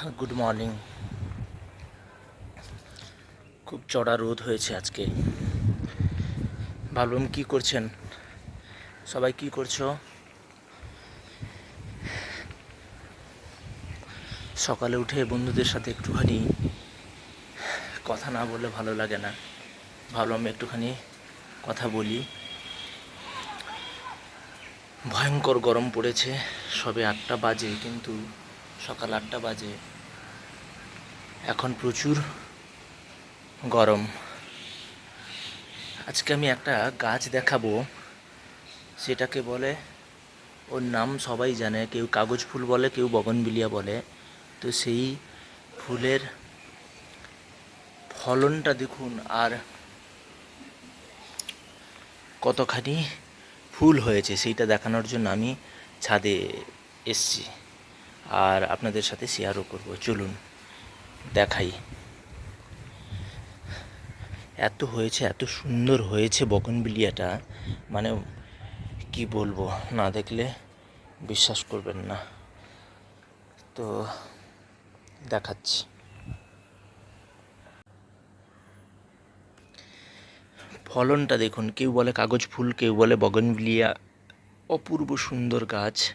Good morning খুব চড়া রোদ হয়েছে আজকে। ভাবলাম কি করছেন? সবাই কি করছ? সকালে উঠে বন্ধুদের সাথে একটুখানি কথা না বললে ভালো লাগে না। ভাবলাম একটুখানি কথা বলি। ভয়ঙ্কর গরম পড়েছে, সবে আটটা বাজে, কিন্তু সকাল আটটা বাজে। এখন প্রচুর গরম। আজকে আমি একটা গাছ দেখাবো, সেটাকে বলে, ওর নাম সবাই জানে, কেউ কাগজ ফুল বলে, কেউ বগনবিলিয়া বলে। তো সেই ফুলের ফলনটা দেখুন, আর কতখানি ফুল হয়েছে, সেইটা দেখানোর জন্য আমি ছাদে এসছি। আর আপনাদের সাথে শেয়ারও করব। চলুন, দেখাই। এত হয়েছে, এত সুন্দর হয়েছে বগনবিলিয়াটা। মানে কি বলব, না দেখলে বিশ্বাস করবেন না। তো, দেখাচ্ছি। ফলনটা দেখুন, কেউ বলে কাগজ ফুল, কেউ বলে বগনবিলিয়া, অপূর্ব সুন্দর গাছ।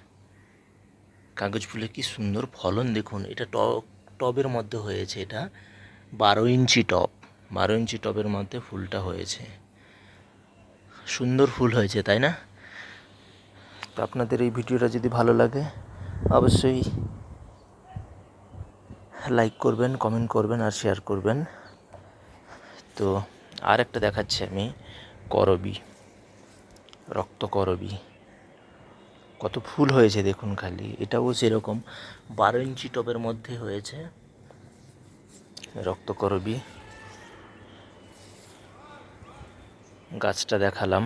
কাগজ ফুলে কি সুন্দর ফলন দেখুন। এটা টব, টবের মধ্যে হয়েছে এটা। বারো ইঞ্চি টব। বারো ইঞ্চি টবের মধ্যে ফুলটা হয়েছে। সুন্দর ফুল হয়েছে, তাই না? তো আপনাদের এই ভিডিওটা যদি ভালো লাগে, অবশ্যই লাইক করবেন, কমেন্ট করবেন আর শেয়ার করবেন। তো আর একটা দেখাচ্ছি আমি, করবি, রক্ত করবি। কত ফুল হয়েছে দেখুন খালি। এটাও সেরকম বারো ইঞ্চি টবের মধ্যে হয়েছে। রক্ত করবি। গাছটা দেখালাম।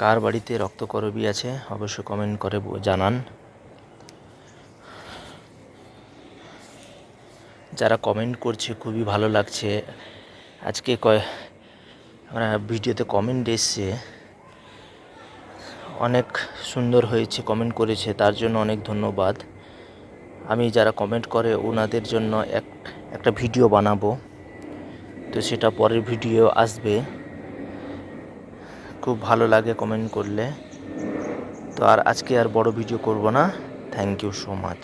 কার বাড়িতে রক্ত করবি আছে অবশ্যই কমেন্ট করে জানান। যারা কমেন্ট করছে, খুবই ভালো লাগছে। আজকে কয় ভিডিওতে কমেন্ট এসছে। অনেক সুন্দর হয়েছে কমেন্ট করেছে, তার জন্য অনেক ধন্যবাদ। আমি যারা কমেন্ট করে, ওনাদের জন্য এক, একটা ভিডিও বানাবো। তো সেটা পরের ভিডিও আসবে। খুব ভালো লাগে কমেন্ট করলে। তো আর আজকে আর বড় ভিডিও করব না। Thank you so much